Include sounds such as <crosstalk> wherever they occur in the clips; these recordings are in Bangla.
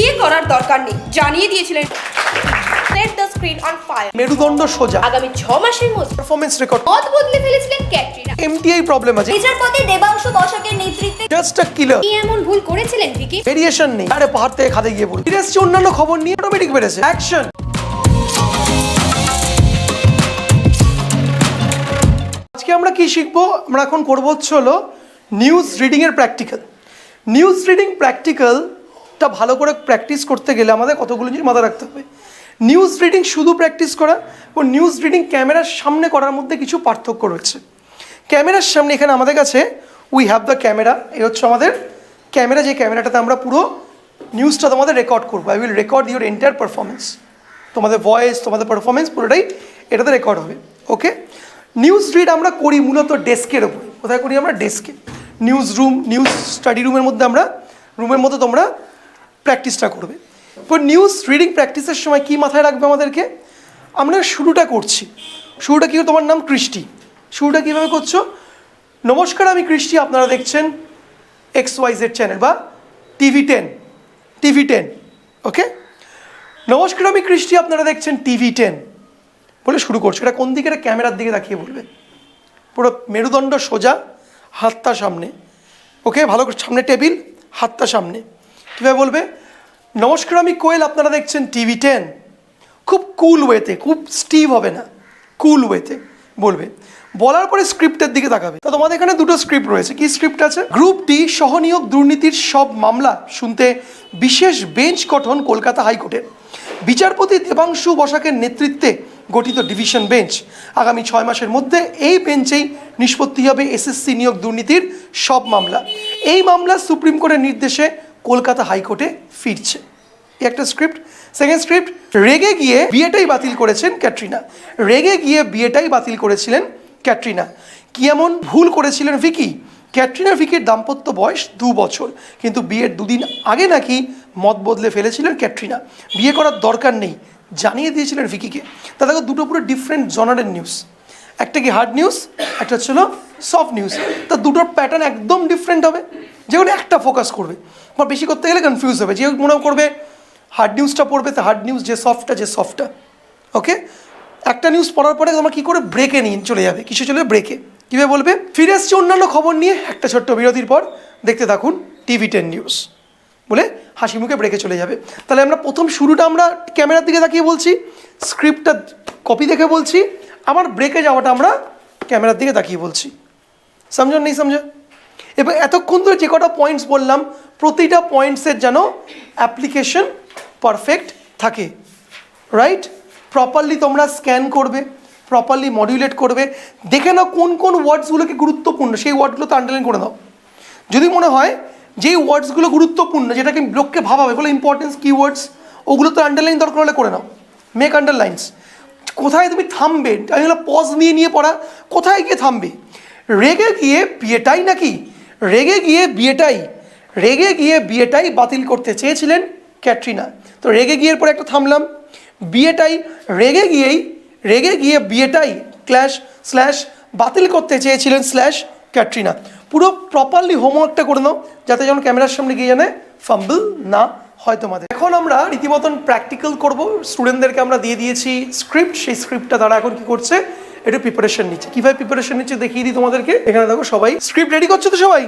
বিয়ে করার দরকার নেই। জানিয়ে দিয়েছিলেন। Set the screen on fire মেরুদণ্ড সোজা। আগামী ছ মাসের মধ্যে পারফরমেন্স রেকর্ড পথ বদলে ফেলেছিলেন ক্যাটরিনা। এমটিআই প্রবলেম আছে। বিচারপতি দেবাংশু বসাকের নেতৃত্বে জাস্ট আ কিলার কি এমন ভুল করেছিলেন ভিকি? ভেরিয়েশন নেই। আরে পাহাড় থেকে খাদে গিয়ে পড়ি ফিরে এসছে অন্যান্য খবর নিয়ে। অটোমেটিক বেড়েছে। অ্যাকশন আজকে আমরা কি শিখব? আমরা এখন করব হচ্ছে হলো নিউজ রিডিং এর প্র্যাকটিক্যাল নিউজ রিডিং প্র্যাকটিক্যালটা ভালো করে প্র্যাকটিস করতে গেলে আমাদের কতগুলো জিনিস মাথায় রাখতে হবে। নিউজ রিডিং শুধু প্র্যাকটিস করা ও নিউজ রিডিং ক্যামেরার সামনে করার মধ্যে কিছু পার্থক্য রয়েছে। ক্যামেরার সামনে এখানে আমাদের কাছে উই হ্যাভ দ্য ক্যামেরা এই হচ্ছে আমাদের ক্যামেরা, যে ক্যামেরাটাতে আমরা পুরো নিউজটা তোমাদের রেকর্ড করব। I will record your entire performance তোমাদের ভয়েস তোমাদের পারফরমেন্স পুরোটাই এটাতে রেকর্ড হবে। ওকে নিউজ রিড আমরা করি মূলত ডেস্কের ওপরে। কোথায় করি আমরা ডেস্কে নিউজ রুম নিউজ স্টাডি রুমের মধ্যে আমরা রুমের মধ্যে তোমরা প্র্যাকটিসটা করবে। এবার নিউজ রিডিং প্র্যাকটিসের সময় কি মাথায় রাখবে আমাদেরকে? আমরা শুরুটা করছি। শুরুটা কি তোমার নাম কৃষ্টি। শুরুটা কীভাবে করছ? নমস্কার, আমি কৃষ্টি। আপনারা দেখছেন এক্স ওয়াই জেড চ্যানেল বা TV ten TV ten okay নমস্কার, আমি কৃষ্টি। আপনারা দেখছেন টিভি টেন বলে শুরু করছ। এটা কোন দিকে? এটা ক্যামেরার দিকে তাকিয়ে বলবে। পুরো মেরুদণ্ড সোজা, হাতটা সামনে ওকে ভালো করে সামনে টেবিল, হাতটা সামনে। কীভাবে বলবে? নমস্কার, আমি কোয়েল, আপনারা দেখছেন টিভি টেন। খুব কুল ওয়েতে খুব স্টিভ হবে না কুল ওয়েতে বলবে। বলার পরে স্ক্রিপ্টের দিকে তাকাবে। তো তোমাদের এখানে দুটো স্ক্রিপ্ট রয়েছে, কি স্ক্রিপ্ট আছে? গ্রুপ ডি সহনিয়োগ দুর্নীতির সব মামলা শুনতে বিশেষ বেঞ্চ গঠন কলকাতা হাইকোর্টের। বিচারপতি দেবাংশু বসাকের নেতৃত্বে গঠিত ডিভিশন বেঞ্চ আগামী ছয় মাসের মধ্যে এই বেঞ্চেই নিষ্পত্তি হবে এসএসসি নিয়োগ দুর্নীতির সব মামলা। এই মামলা সুপ্রিম কোর্টের নির্দেশে কলকাতা হাইকোর্টে ফিরছে। একটা স্ক্রিপ্ট সেকেন্ড স্ক্রিপ্ট রেগে গিয়ে বিয়েটাই বাতিল করেছেন ক্যাটরিনা। রেগে গিয়ে বিয়েটাই বাতিল করেছিলেন ক্যাটরিনা। কি এমন ভুল করেছিলেন ভিকি? ক্যাটরিনা ভিকির দাম্পত্য বয়স দু বছর, কিন্তু বিয়ের দুদিন আগে নাকি মত বদলে ফেলেছিলেন ক্যাটরিনা। বিয়ে করার দরকার নেই, জানিয়ে দিয়েছিলেন ভিকিকে। তা দেখো দুটো পুরো ডিফারেন্ট জনারের নিউজ একটা কি হার্ড নিউজ একটা ছিল সফট নিউজ তা দুটোর প্যাটার্ন একদম ডিফারেন্ট হবে। যেগুলো একটা ফোকাস করবে। বা বেশি করতে গেলে কনফিউজ হবে। যে মনে করবে হার্ড নিউজটা পড়বে, তো হার্ড নিউজ যে সফটটা যে সফটটা ওকে একটা নিউজ পড়ার পরে তোমরা কী করে ব্রেকে নিয়ে চলে যাবে? কিছু চলে ব্রেকে কীভাবে বলবে? ফিরে এসছে অন্যান্য খবর নিয়ে একটা ছোট্ট বিরতির পর। দেখতে থাকুন টিভি টেন নিউজ বলে হাসি মুখে ব্রেকে চলে যাবে। তাহলে আমরা প্রথম শুরুটা আমরা ক্যামেরার দিকে তাকিয়ে বলছি স্ক্রিপ্টটা কপি দেখে বলছি, আবার ব্রেকে যাওয়াটা আমরা ক্যামেরার দিকে তাকিয়ে বলছি। সমঝো নেই সমঝো এবার এতক্ষণ ধরে যে কটা পয়েন্টস বললাম, প্রতিটা পয়েন্টসের যেন অ্যাপ্লিকেশন পারফেক্ট থাকে রাইট প্রপারলি তোমরা স্ক্যান করবে প্রপারলি মডিউলেট করবে, দেখে নাও কোন কোন ওয়ার্ডসগুলোকে গুরুত্বপূর্ণ, সেই ওয়ার্ডগুলো তো আন্ডারলাইন করে দাও যদি মনে হয় যেই ওয়ার্ডসগুলো গুরুত্বপূর্ণ, যেটাকে লোককে ভাবাবে, এগুলো ইম্পর্টেন্স কিওয়ার্ডস ওগুলো তো আন্ডারলাইন দরকার হলে করে নাও। মেক আন্ডারলাইন্স কোথায় তুমি থামবে? আমি পজ নিয়ে নিয়ে পড়া। কোথায় গিয়ে থামবে? রেগে গিয়ে, বিয়েটাই নাকি রেগে গিয়ে বিয়েটাই, রেগে গিয়ে বিয়েটাই বাতিল করতে চেয়েছিলেন ক্যাটরিনা। তো রেগে গিয়ে পরে একটা থামলাম। বিয়েটাই রেগে গিয়েই, রেগে গিয়ে বিয়েটাই ক্ল্যাশ স্ল্যাশ বাতিল করতে চেয়েছিলেন স্ল্যাশ ক্যাটরিনা। পুরো প্রপারলি হোমওয়ার্কটা করে নাও, যাতে যেন ক্যামেরার সামনে গিয়ে জানে ফাম্বল না হয় তোমাদের। এখন আমরা রীতিমতন প্র্যাকটিক্যাল করব। স্টুডেন্টদেরকে আমরা দিয়ে দিয়েছি স্ক্রিপ্ট সেই স্ক্রিপ্টটা তারা এখন কি করছে? একটু প্রিপারেশন নিচ্ছে। কীভাবে প্রিপারেশন নিচ্ছে দেখিয়ে দিই তোমাদেরকে। এখানে দেখো সবাই স্ক্রিপ্ট রেডি করছ তো সবাই?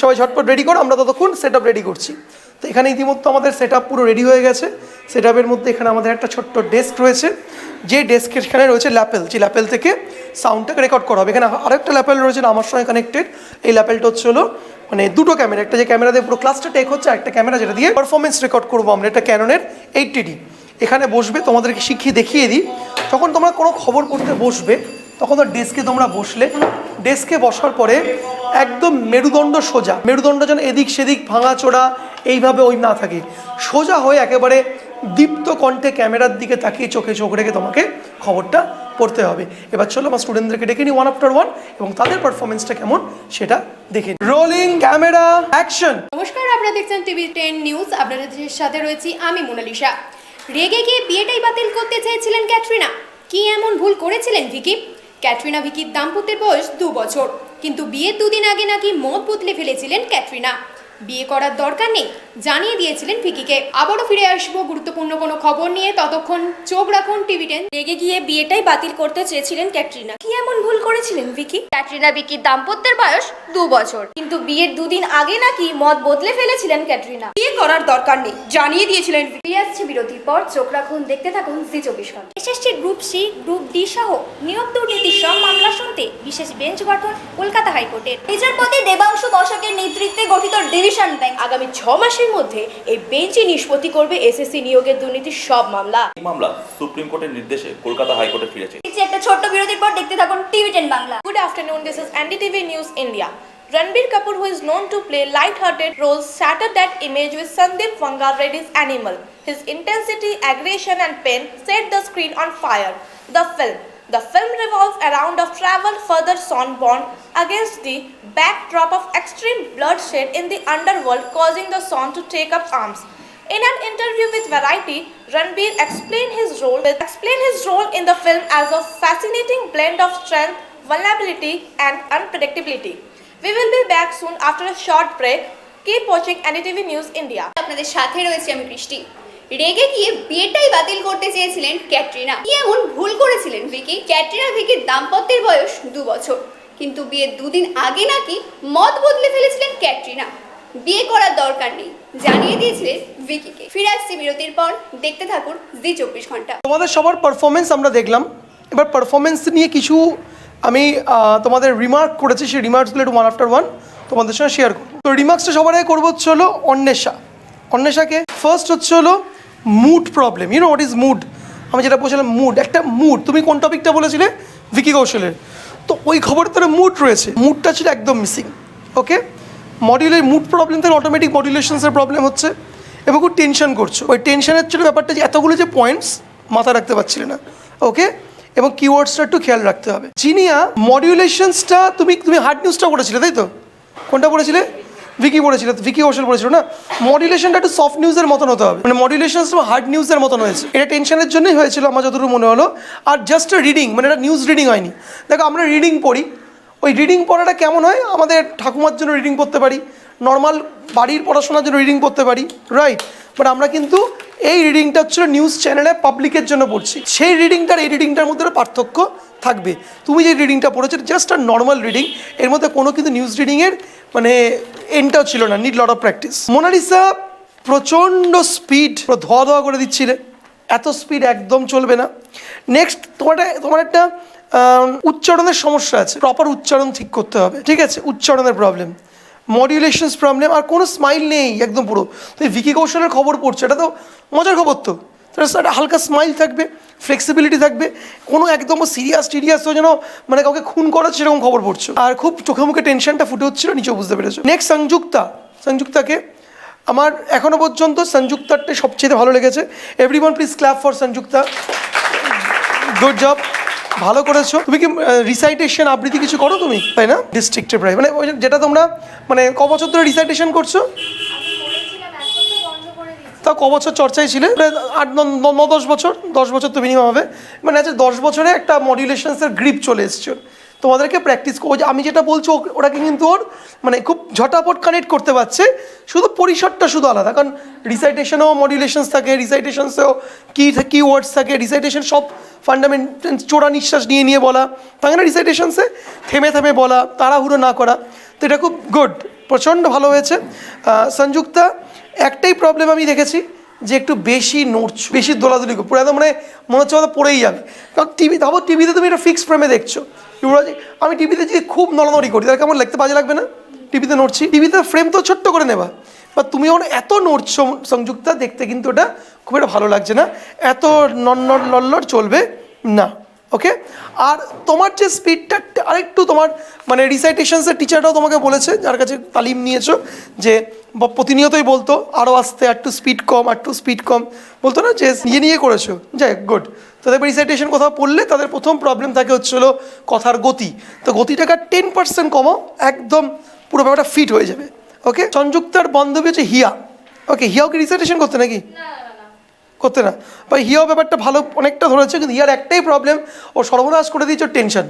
সবাই ঝটপট রেডি করো, আমরা ততক্ষণ সেট আপ রেডি করছি। তো এখানে ইতিমধ্যে আমাদের সেট আপ পুরো রেডি হয়ে গেছে। সেট আপের মধ্যে এখানে আমাদের একটা ছোট্ট ডেস্ক রয়েছে। যে ডেস্কের এখানে রয়েছে ল্যাপেল যে ল্যাপেল থেকে সাউন্ডটাকে রেকর্ড করা হবে। এখানে আরেকটা ল্যাপেল রয়েছে আমার সঙ্গে কানেক্টেড এই ল্যাপেলটা হচ্ছে হলো মানে দুটো ক্যামেরা একটা যে ক্যামেরা দিয়ে পুরো ক্লাসটা টেক হচ্ছে একটা ক্যামেরা যেটা দিয়ে পারফরমেন্স রেকর্ড করব আমরা। এটা ক্যাননের এইটটি ডি এখানে বসবে, তোমাদেরকে শিখিয়ে দেখিয়ে দিই। যখন তোমরা কোনো খবর করতে বসবে তখন তো ডেস্কে তোমরা বসলে। ডেস্কে বসার পরে একদম মেরুদণ্ড সোজা। মেরুদণ্ড যেন এদিক সেদিক ভাঙাচোরা এইভাবে ওই না থাকে। সোজা হয়ে একেবারে দীপ্ত কণ্ঠে ক্যামেরার দিকে তাকিয়ে চোখে চোখ রেখে তোমাকে খবরটা পড়তে হবে। এবার চলো আমার স্টুডেন্টদেরকে ডেকে নিই ওয়ান আফটার ওয়ান এবং তাদের পারফরমেন্সটা কেমন সেটা দেখে রোলিং ক্যামেরা অ্যাকশন নমস্কার, আপনারা দেখছেন টিভি টেন নিউজ। আপনাদের সাথে রয়েছি আমি মোনালিসা। রেগে গিয়ে বিয়েটাই বাতিল করতে চেয়েছিলেন ক্যাটরিনা। কি এমন ভুল করেছিলেন ভিকি? ক্যাটরিনা ভিকির দাম্পত্যের বয়স দু বছর। কিন্তু বিয়ের দুদিন আগে নাকি মত বদলে ফেলেছিলেন ক্যাটরিনা। বিয়ে করার দরকার নেই। জানিয়ে দিয়েছিলেন ভিকিকে। আবারও ফিরে আসব গুরুত্বপূর্ণ কোনো খবর নিয়ে। ততক্ষণ চোখ রাখুন টিভি টেন। রেগে গিয়ে বিয়েটাই বাতিল করতে চেয়েছিলেন ক্যাটরিনা। কি এমন ভুল করেছিলেন ভিকি? ক্যাটরিনা ভিকির দাম্পত্যের বয়স দু বছর। কিন্তু বিয়ের দুদিন আগে নাকি মত বদলে ফেলেছিলেন ক্যাটরিনা। বিয়ে করার দরকার নেই, জানিয়ে দিয়েছিলেন ফিরে আসছে বিরতির পর। চোখ রাখুন, দেখতে থাকুন জি চব্বিশ ঘণ্টা। SSC group C, group D সহ নিয়োগ দুর্নীতির সব মামলা শুনতে বিশেষ বেঞ্চ গঠন কলকাতা হাইকোর্টের। বিচারপতি দেবাংশু বসাকের নেতৃত্বে গঠিত ডিভিশন বেঞ্চ। আগামী ছ মাসের মধ্যে এই বেঞ্চই নিষ্পত্তি করবে এসএসসি নিয়োগের দুর্নীতির সব মামলা এই মামলা সুপ্রিম কোর্টের নির্দেশে কলকাতা হাইকোর্টে ফিরেছে একটা ছোট্ট বিরতির পর দেখতে থাকুন TV ten Bangla Good afternoon, this is NDTV News India. Ranbir Kapoor, who is known to play light-hearted roles, shattered that image with Sandeep Vangar Reddy's Animal. His intensity, aggression, and pain set the screen on fire. The film. The film revolves around a travel further son born against the backdrop of extreme bloodshed in the underworld, causing the son to take up arms. In an interview with Variety, Ranbir explained his role explained his role in the film as a fascinating blend of strength, vulnerability, and unpredictability. We will be back soon after a short break. Keep watching NDTV News India. আপনাদের সাথে রয়েছে আমি বৃষ্টি রেগে গিয়ে বিয়েটাই বাতিল করতে চেয়েছিলেন ক্যাটরিনা। কি এমন ভুল করেছিলেন ভিকি? ক্যাটরিনা ভিকির দাম্পত্যের বয়স দু বছর। কিন্তু বিয়ের দুদিন আগে নাকি মত বদলে ফেলেছিলেন ক্যাটরিনা। বিয়ে করার দরকার নেই, জানিয়ে দিয়েছিলেন ভিকিকে। ফিরে আসছি বিরতির পর। দেখতে থাকুন জি চব্বিশ ঘণ্টা। তোমাদের সবার পারফরমেন্স আমরা দেখলাম। এবার পারফরমেন্স নিয়ে কিছু আমি তোমাদের রিমার্ক করেছি, সেই রিমার্কসগুলো একটু ওয়ান আফটার ওয়ান তোমাদের সঙ্গে শেয়ার করব। তো রিমার্কসটা সবার আগে করব হচ্ছে হলো অন্বেষা। অন্বেষাকে ফার্স্ট হচ্ছে হলো mood problem you know what is mood আমি যেটা বলছিলাম মুড একটা মুড তুমি কোন টপিকটা বলেছিলে? ভিকি কৌশলের। তো ওই খবরের তোর মুড রয়েছে। মুডটা ছিল একদম মিসিং ওকে মডিউলের মুড প্রবলেম থেকে অটোমেটিক মডিউলেশনসের প্রবলেম হচ্ছে এবং খুব টেনশন করছ। ওই টেনশনের ছিল ব্যাপারটা যে এতগুলো যে পয়েন্টস মাথা রাখতে পারছিলে না ওকে এবং কিওয়ার্ডসটা একটু খেয়াল রাখতে হবে। জিনিয়া মডিউলেশনসটা তুমি তুমি হার্ড নিউজটা পড়েছিলে তাই তো? কোনটা পড়েছিলে ভিকি পড়েছিল ভিকি কৌশল পড়েছিল না মডিউলেশনটা একটু সফট নিউজের মতন হতে হবে। মানে মডিউলেশন হার্ড নিউজের মতন হয়েছে। এটা টেনশনের জন্যই হয়েছিল আমার যতটুকু মনে হলো। আর জাস্ট রিডিং মানে এটা নিউজ রিডিং হয়নি। দেখো, আমরা রিডিং পড়ি। ওই রিডিং পড়াটা কেমন হয়? আমাদের ঠাকুমার জন্য রিডিং পড়তে পারি। নর্মাল বাড়ির পড়াশোনার জন্য রিডিং পড়তে পারি। রাইট বাট আমরা কিন্তু এই রিডিংটা হচ্ছিল নিউজ চ্যানেলে পাবলিকের জন্য পড়ছি। সেই রিডিংটার এই রিডিংটার মধ্যে পার্থক্য। থাকবে। তুমি যে রিডিংটা পড়েছো জাস্ট আর নর্মাল রিডিং এর মধ্যে কোনো কিন্তু নিউজ রিডিংয়ের মানে এনটাও ছিল না need lot of practice Monalisa প্রচণ্ড স্পিড ধোয়া ধোয়া করে দিচ্ছিলে। এত স্পিড একদম চলবে না। নেক্সট তোমার একটা- তোমার একটা উচ্চারণের সমস্যা আছে। প্রপার উচ্চারণ ঠিক করতে হবে, ঠিক আছে? উচ্চারণের প্রবলেম মডিউলেশনস প্রবলেম আর কোনো স্মাইল নেই একদম পুরো। তুমি ভিকি কৌশলের খবর পড়ছো, এটা তো মজার খবর তো। একটা হালকা স্মাইল থাকবে ফ্লেক্সিবিলিটি থাকবে, কোনো একদম সিরিয়াস টিরিয়াস যেন মানে কাউকে খুন করা সেরকম খবর পড়ছো। আর খুব চোখে মুখে টেনশনটা ফুটে হচ্ছিল নিচেও বুঝতে পেরেছ। নেক্সট সংযুক্তা। সংযুক্তাকে আমার এখনও পর্যন্ত সংযুক্তারটাই সবচেয়ে ভালো লেগেছে। Every one please clap for Sanjukta. Good job ভালো করেছ। তুমি কি রিসাইটেশন আবৃত্তি কিছু করো তুমি? তাই না? ডিস্ট্রিক্টে প্রায় মানে যেটা তোমরা মানে ক বছর ধরে রিসাইটেশন করছ? তা ক বছর চর্চায় ছিলে? আট, ন দশ বছর? দশ বছর তো মিনিমাম হবে। মানে আছে দশ বছরে একটা মডিউলেশনসের গ্রিপ চলে এসছে। তোমাদেরকে প্র্যাকটিস করব আমি যেটা বলছো ওটাকে কিন্তু ওর মানে খুব ঝটাপট কানেক্ট করতে পারছে। শুধু পরিসরটা শুধু আলাদা, কারণ রিসাইটেশনেও মডিউলেশনস থাকে রিসাইটেশনসেও কি কি ওয়ার্ডস থাকে রিসাইটেশন সব ফান্ডামেন্টাল চোরা নিঃশ্বাস নিয়ে নিয়ে বলা। থাকে না রিসাইটেশনসে থেমে থেমে বলা, তাড়াহুড়ো না করা। তো এটা খুব গুড প্রচণ্ড ভালো হয়েছে। সংযুক্তা একটাই প্রবলেম আমি দেখেছি যে একটু বেশি নড়ছ, বেশি দোলাদুলি পুরো একদম মানে মনে হচ্ছে হয়তো পড়েই যাবে। কারণ টিভি ভাবো টিভিতে তুমি একটা ফিক্স ফ্রেমে দেখছ। আমি টিভিতে যদি খুব নড়ানড়ি করি, তাহলে কেমন লিখতে বাজে লাগবে না? টিভিতে নড়ছি। টিভিতে ফ্রেম তো ছোট্ট করে নেবা। বা তুমি যখন এত নড়ছো সংযুক্তা দেখতে কিন্তু ওটা খুব একটা ভালো লাগছে না। এত নড় লল্লড় চলবে না। ওকে আর তোমার যে স্পিডটা আরেকটু তোমার মানে রিসাইটেশনসের টিচাররাও তোমাকে বলেছে, যার কাছে তালিম নিয়েছো, যে প্রতিনিয়তই বলতো আরও আস্তে একটু স্পিড কম একটু স্পিড কম। বলতো না যে নিয়ে নিয়ে করেছ? যাই গুড তো দেখবে রিসাইটেশন কোথাও পড়লে তাদের প্রথম প্রবলেম থাকে হচ্ছিল কথার গতি। তো গতিটাকে টেন পার্সেন্ট কমাও, একদম পুরো ব্যাপারটা ফিট হয়ে যাবে। ওকে সংযুক্তার বান্ধবী হচ্ছে হিয়া। ওকে হিয়াও কি রিসাইটেশন করতে নাকি? করতে না। বা হিয়াও ব্যাপারটা ভালো অনেকটা ধরেছে, কিন্তু হিয়ার একটাই প্রবলেম ও সর্বনাশ করে দিয়েছে টেনশন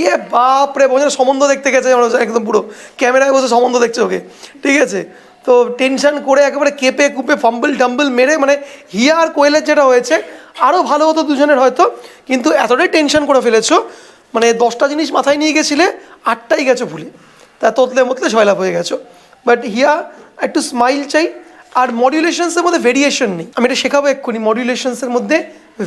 ইয়ে বাপ রে বোঝার সম্বন্ধ দেখতে গেছে আমরা একদম পুরো। ক্যামেরায় বসে সম্বন্ধ দেখছে ওকে। ঠিক আছে? তো টেনশন করে একেবারে কেঁপে কুপে ফাম্বল টাম্বল মেরে মানে হিয়া আর কোয়েলের যেটা হয়েছে আরও ভালো হতো দুজনের হয়তো, কিন্তু এতটাই টেনশন করে ফেলেছো মানে দশটা জিনিস মাথায় নিয়ে গেছিলে, আটটাই গেছো ভুলে। তা তোতলে মতলে ছয়লাভ হয়ে গেছো। বাট হিয়া, একটু স্মাইল চাই। আর মডিউলেশনসের মধ্যে ভেরিয়েশন নেই। আমি এটা শেখাবো এক্ষুনি মডিউলেশনসের মধ্যে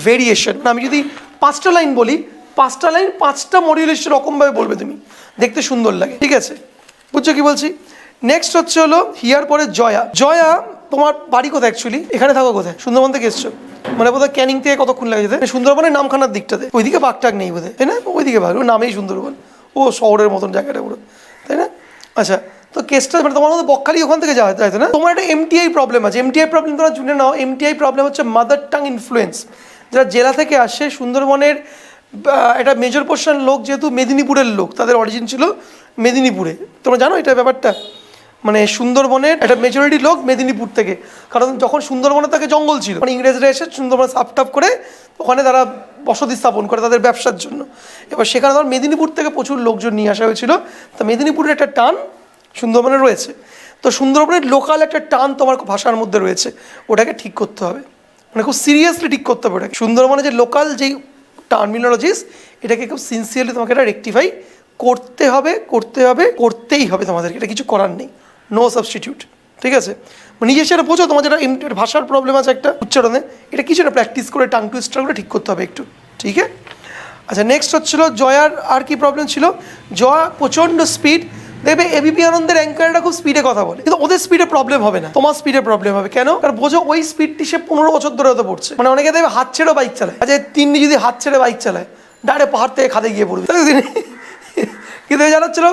ভেরিয়েশন আমি যদি পাঁচটা লাইন বলি, পাঁচটা লাইন পাঁচটা মডিউলেশন রকমভাবে বলবে তুমি। দেখতে সুন্দর লাগে, ঠিক আছে? বুঝছ কি বলছি? নেক্সট হচ্ছে হলো হিয়ার পরে জয়া। জয়া, তোমার বাড়ি কোথায় অ্যাকচুয়ালি এখানে থাকো কোথায়? সুন্দরবন থেকে এসছো। মানে বোধহয় ক্যানিং থেকে কতক্ষণ লাগে যেতে? সুন্দরবনের নামখানার দিকটাতে। ওইদিকে বাঘটাক নেই বোধহয়, তাই না? ওইদিকে বাঘ নামেই সুন্দরবন। ও শহরের মতন জায়গাটা পুরো, তাই না? আচ্ছা তো কেসটা মানে তোমার মধ্যে বকখালি ওখান থেকে যাওয়া যাইতো না? তোমার একটা এমটিআই প্রবলেম আছে। এমটিআই প্রবলেম তোমরা শুনে নাও। এমটিআই প্রবলেম হচ্ছে মাদার টাং ইনফ্লুয়েন্স যারা জেলা থেকে আসে, সুন্দরবনের একটা মেজর পোর্শন লোক যেহেতু মেদিনীপুরের লোক, তাদের অরিজিন ছিল মেদিনীপুরে। তোমরা জানো এটা ব্যাপারটা? মানে সুন্দরবনের একটা মেজরিটি লোক মেদিনীপুর থেকে। কারণ যখন সুন্দরবনে তাকে জঙ্গল ছিল মানে ইংরেজরা এসে সুন্দরবনে সাফ টাপ করে ওখানে তারা বসতি স্থাপন করে তাদের ব্যবসার জন্য। এবার সেখানে ধর মেদিনীপুর থেকে প্রচুর লোকজন নিয়ে আসা হয়েছিল। তা মেদিনীপুরের একটা টান সুন্দরবনে রয়েছে। তো সুন্দরবনের লোকাল একটা টান তোমার ভাষার মধ্যে রয়েছে, ওটাকে ঠিক করতে হবে। মানে খুব সিরিয়াসলি ঠিক করতে হবে ওটাকে। সুন্দরবনে যে লোকাল যেই টার্মিনোলজিস এটাকে খুব সিনসিয়ারলি তোমাকে এটা রেকটিফাই করতে হবে করতে হবে, করতেই হবে তোমাদেরকে। এটা কিছু করার নেই। নো সাবস্টিটিউট ঠিক আছে? মানে নিজে সেটা বোঝো, তোমার যেটা ভাষার প্রবলেম আছে একটা উচ্চারণে, এটা কিছুটা প্র্যাকটিস করে টাং টুইস্টার করে ঠিক করতে হবে একটু। ঠিক আছে? আচ্ছা নেক্সট হচ্ছিল, জয়ার আর কি প্রবলেম ছিল? জয়া প্রচণ্ড স্পিড দেখবে এবিপি আনন্দের অ্যাঙ্কারটা খুব স্পিডে কথা বলে, কিন্তু ওদের স্পিডে প্রবলেম হবে না। তোমার স্পিডে প্রবলেম হবে। কেন? কারণ বোঝো ওই স্পিডটি সে পনেরো বছর ধরে হতে পড়ছে। মানে অনেকে দেখবে হাত ছেড়েও বাইক চালায়। আচ্ছা তিন্নি যদি হাত ছেড়ে বাইক চালায় ডাইরেক্ট পাহাড় থেকে খাদে গিয়ে পড়বে। তিনি? <laughs> কিন্তু চালাচ্ছিল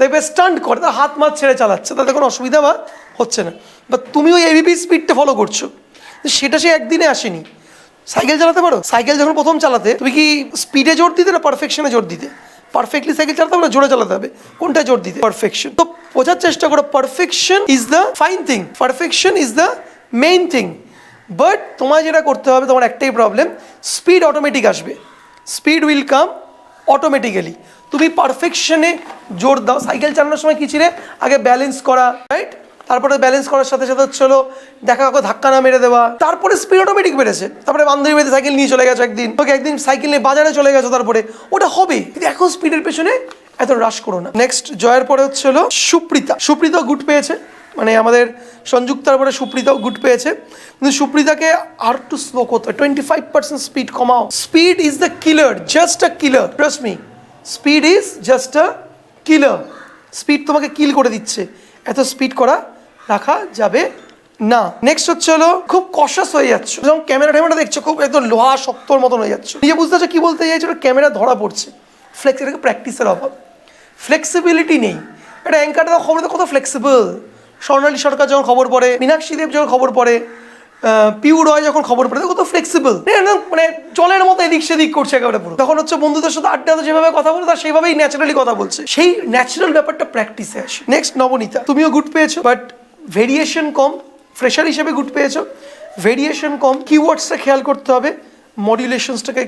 দেখবে স্টান্ট করে, তার হাত মাত ছেড়ে চালাচ্ছে। তাতে কোনো অসুবিধা বা হচ্ছে না। বা তুমি ওই এবিপি স্পিডটা ফলো করছ। সেটা সে একদিনে আসেনি। সাইকেল চালাতে পারো? সাইকেল যখন প্রথম চালাতে, তুমি কি স্পিডে জোর দিতে না পারফেকশনে জোর দিতে? পারফেক্টলি সাইকেল চালাতে হবে না, জোরে চালাতে হবে। কোনটা জোর দিতে? পারফেকশন তো বোঝার চেষ্টা করো perfection is the fine thing perfection is the main thing but তোমার যেটা করতে হবে, তোমার একটাই প্রবলেম স্পিড অটোমেটিক আসবে। স্পিড উইল কাম অটোমেটিক্যালি তুমি পারফেকশনে জোর দাও। সাইকেল চালানোর সময় কী ছিলে? আগে ব্যালেন্স করা রাইট তারপরে ব্যালেন্স করার সাথে সাথে হচ্ছে হলো দেখা কাউকে ধাক্কা না মেরে দেওয়া। তারপরে স্পিড অটোমেটিক বেড়েছে। তারপরে বান্ধবী সাইকেল নিয়ে চলে গেছো একদিন। তোকে একদিন সাইকেল নিয়ে বাজারে চলে গেছো তারপরে। ওটা হবে। কিন্তু এখন স্পিডের পেছনে এত রাশ করো না। নেক্সট জয়ের পরে হচ্ছে হলো সুপ্রিতা। সুপ্রিতা গুড পেয়েছে। মানে আমাদের সংযুক্তার পরে সুপ্রিতাও গুড পেয়েছে। কিন্তু সুপ্রিতাকে আর টু স্লো করতে টোয়েন্টি ফাইভ পার্সেন্ট স্পিড কমাও speed is the killer just a killer trust me speed is just a killer speed তোমাকে কিল করে দিচ্ছে। এত স্পিড করা রাখা যাবে না। নেক্সট হচ্ছে হলো খুব কশাস হয়ে যাচ্ছে। যেমন ক্যামেরা ট্যামেরা দেখছ, খুব একদম লোহা শক্তর মতন হয়ে যাচ্ছে। নিজে বুঝতে পারছ কি বলতে চাইছো? ক্যামেরা ধরা পড়ছে। ফ্লেক্স এটাকে প্র্যাকটিসের অভাব। ফ্লেক্সিবিলিটি নেই। এটা অ্যাঙ্কারটা খবর কত ফ্লেক্সিবল স্বর্ণালী সরকার যখন খবর পড়ে, মীনাক্ষী দেব যখন খবর পড়ে আহ, হয় যখন খবর পড়ে কত ফ্লেক্সিবল মানে জলের মতো এদিক সেদিক করছে একেবারে পুরো। তখন হচ্ছে বন্ধুদের সাথে আড্ডা যেভাবে কথা বলে তার সেইভাবেই ন্যাচারালি কথা বলছে। সেই ন্যাচারাল ব্যাপারটা প্র্যাকটিসে আসে। নেক্সট নবনীতা। তুমিও গুড পেয়েছ বাট ভেরিয়েশন কম ফ্রেশার হিসেবে গুড পেয়েছ। ভেরিয়েশন কম কিওয়ার্ডসটা খেয়াল করতে হবে। মডিউলেশনসটাকে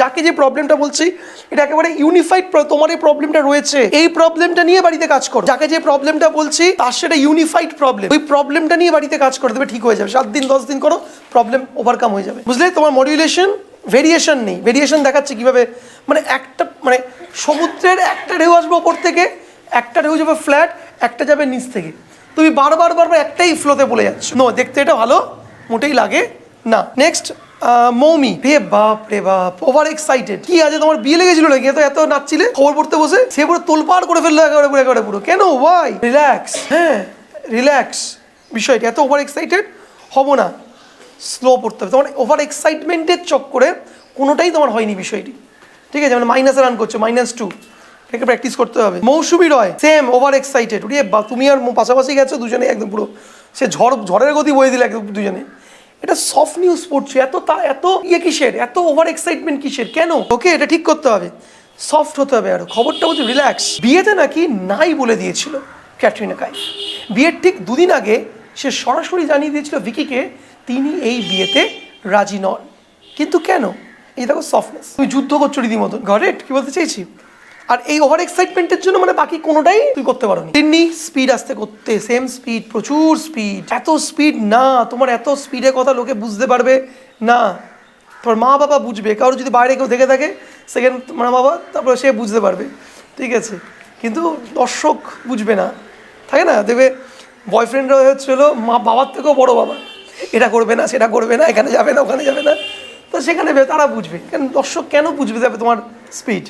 যাকে যে প্রবলেমটা বলছি, এটা একেবারে ইউনিফাইড তোমার এই প্রবলেমটা রয়েছে। এই প্রবলেমটা নিয়ে বাড়িতে কাজ করো। যাকে যে প্রবলেমটা বলছি, তার সেটা ইউনিফাইড প্রবলেম ওই প্রবলেমটা নিয়ে বাড়িতে কাজ করে দেবে, ঠিক হয়ে যাবে। সাত দিন, দশ দিন করো প্রবলেম ওভারকাম হয়ে যাবে। বুঝলে? তোমার মডিউলেশন ভেরিয়েশন নেই। ভেরিয়েশন দেখাচ্ছে কীভাবে? মানে একটা মানে সমুদ্রের একটা ঢেউ আসবে ওপর থেকে, একটা ঢেউ যাবে ফ্ল্যাট একটা যাবে নিচ থেকে। তুমি বারবার বারবার একটাই ফ্লোতে বলে যাচ্ছ। নো দেখতে এটা ভালো, মোটেই লাগে না। নেক্সট মৌমি। রে বাপ রে বাপ ওভার এক্সাইটেড কি আছে তোমার বিয়ে লেগেছিল নাকি? এত এত নাচছিলে খবর পড়তে বসে? সে পুরো তোলপাড় করে ফেলল একেবারে পুরো একেবারে পুরো। কেন? ওয়াই রিল্যাক্স হ্যাঁ রিল্যাক্স বিষয়টা, এত ওভার এক্সাইটেড হব না। স্লো পড়তে হবে। তোমার ওভার এক্সাইটমেন্টের চক্করে কোনোটাই তোমার হয়নি বিষয়টি। ঠিক আছে? মানে মাইনাসে রান করছ মাইনাস টু এটাকে প্র্যাকটিস করতে হবে। Mousumi Roy same over excited উড়িয়ে বা তুমি আর পাশাপাশি গেছো দুজনে একদম পুরো। সে ঝড়, ঝড়ের গতি বয়ে দিলে একদম দুজনে। এটা সফট নিউজ পড়ছো, এত তা, এত ইয়ে কিসের, এত ওভার এক্সাইটমেন্ট কিসের? কেন? ওকে, এটা ঠিক করতে হবে। সফট হতে হবে আরও। খবরটা বলছে রিল্যাক্স বিয়েতে নাকি নাই বলে দিয়েছিল ক্যাটরিনা কাইফ। বিয়ের ঠিক দুদিন আগে সে সরাসরি জানিয়ে দিয়েছিল ভিকিকে, তিনি এই বিয়েতে রাজি নন। কিন্তু কেন? এই দেখো সফটনেস তুমি যুদ্ধ করছ রীতিমতন ঘরেট কি বলতে চাইছি আর এই ওভার এক্সাইটমেন্টের জন্য মানে বাকি কোনোটাই তুই করতে পারো তিন্নি স্পিড আসতে করতে সেম স্পিড প্রচুর স্পিড এত স্পিড না, তোমার এত স্পিডের কথা লোকে বুঝতে পারবে, না। তোমার মা বাবা বুঝবে কারও যদি বাইরে কেউ দেখে থাকে সেকেন্ড মা বাবা তারপরে সে বুঝতে পারবে, ঠিক আছে? কিন্তু দর্শক বুঝবে না, থাকে না? দেখবে বয়ফ্রেন্ডরা হচ্ছিল মা, বাবার থেকেও বড় বাবা। এটা করবে না, সেটা করবে না, এখানে যাবে না, ওখানে যাবে না। তো সেখানে তারা বুঝবে, কেন দর্শক কেন বুঝবে যাবে তোমার স্পিড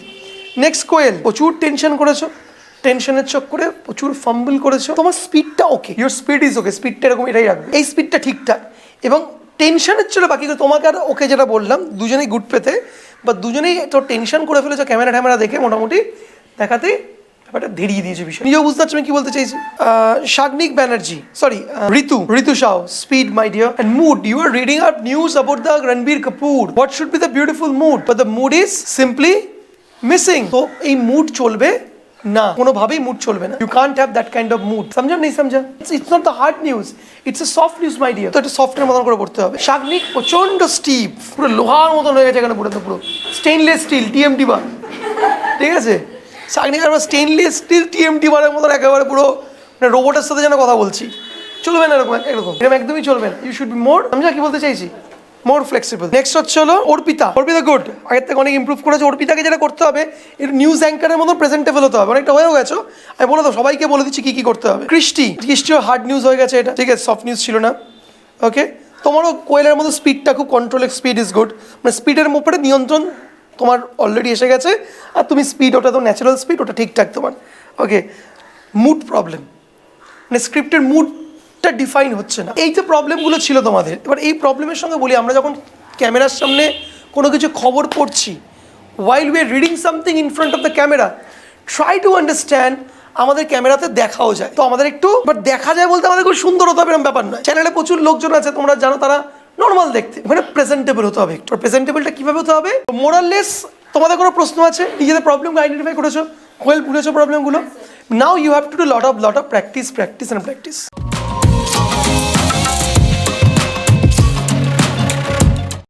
নেক্সট কোয়েল, প্রচুর টেনশন করেছ। টেনশনের চক করে প্রচুর ফাম্বল করেছ। তোমার স্পিডটা okay your speed is okay স্পিডটা এরকম এটাই রাখবে। এই স্পিডটা ঠিকঠাক। এবং টেনশনের ছিল বাকি তোমাকে আর ওকে যেটা বললাম, দুজনেই গুড পেতে বা দুজনেই তো টেনশন করে ফেলেছো ক্যামেরা ট্যামেরা দেখে মোটামুটি। দেখাতে ব্যাপারটা ধেরিয়ে দিয়েছে বিষয় নিজেও বুঝতে পারছ আমি কি বলতে চাইছি? শাগনিক ব্যানার্জি সরি ঋতু ঋতু শাও speed my dear and mood you are reading out news about the Ranbir Kapoor what should be the beautiful mood but the mood is simply missing তো এই মুড চলবে না। কোনোভাবেই মুড চলবে না। You can't have that kind of mood সমঝা নেই সমঝা it's not the hard news it's a soft news my dear তো একটা সফটের মতন করে পড়তে হবে। শাগনিক প্রচণ্ড স্টিপ পুরো লোহার মতন হয়ে গেছে এখানে পুরো তো পুরো। স্টেনলেস স্টিল টিএমটি বা ঠিক আছে? শাগনিক আবার স্টেনলেস স্টিল টিএমটি বারের মতন একেবারে পুরো মানে রোবটের সাথে যেন কথা বলছি। চলবে না এরকম এরকম এরকম একদমই চলবে না। ইউ শুড বি মোর সমঝা কি বলতে চাইছি? মোর ফ্লেক্সিবল নেক্সট হচ্ছে হলো অর্পিতা। অর্পিতা গুড আগের থেকে অনেক ইমপ্রুভ করেছে। অর্পিতাকে যেটা করতে হবে, এর নিউজ অ্যাঙ্কারের মতো প্রেজেন্টেবল হতে হবে। অনেকটা হয়েও গেছো। আমি বলে তো সবাইকে বলে দিচ্ছি কি কি করতে হবে। কৃষ্টি। কৃষ্টিও হার্ড নিউজ হয়ে গেছে এটা। ঠিক আছে সফট নিউজ ছিল না। ওকে তোমারও কোয়েলের মতো স্পিডটা খুব কন্ট্রোল স্পিড ইজ গুড মানে স্পিডের উপরে নিয়ন্ত্রণ তোমার অলরেডি এসে গেছে। আর তুমি স্পিড ওটা তো ন্যাচারাল স্পিড ওটা ঠিকঠাক তোমার। ওকে মুড প্রবলেম মানে স্ক্রিপ্টের মুডটা ডিফাইন হচ্ছে না। এই যে প্রবলেমগুলো ছিল তোমাদের, এবার এই প্রবলেমের সঙ্গে বলি, আমরা যখন ক্যামেরার সামনে কোনো কিছু খবর পড়ছি while we are reading something in front of the camera try to understand আমাদের ক্যামেরাতে দেখাও যায়। তো আমাদের একটু বাট দেখা যায় বলতে আমাদের খুব সুন্দর হতে হবে এরকম ব্যাপার নয়। চ্যানেলে প্রচুর লোকজন আছে, তোমরা জানো তারা নর্মাল দেখতে ওখানে প্রেজেন্টেবল হতে হবে একটু। প্রেজেন্টেবলটা কীভাবে হতে হবে? মোরাললেস তোমাদের কোনো প্রশ্ন আছে? নিজেদের প্রবলেমকে আইডেন্টিফাই করেছ? ওয়েল বুঝেছ প্রবলেমগুলো now you have to do lot of lot of practice practice and practice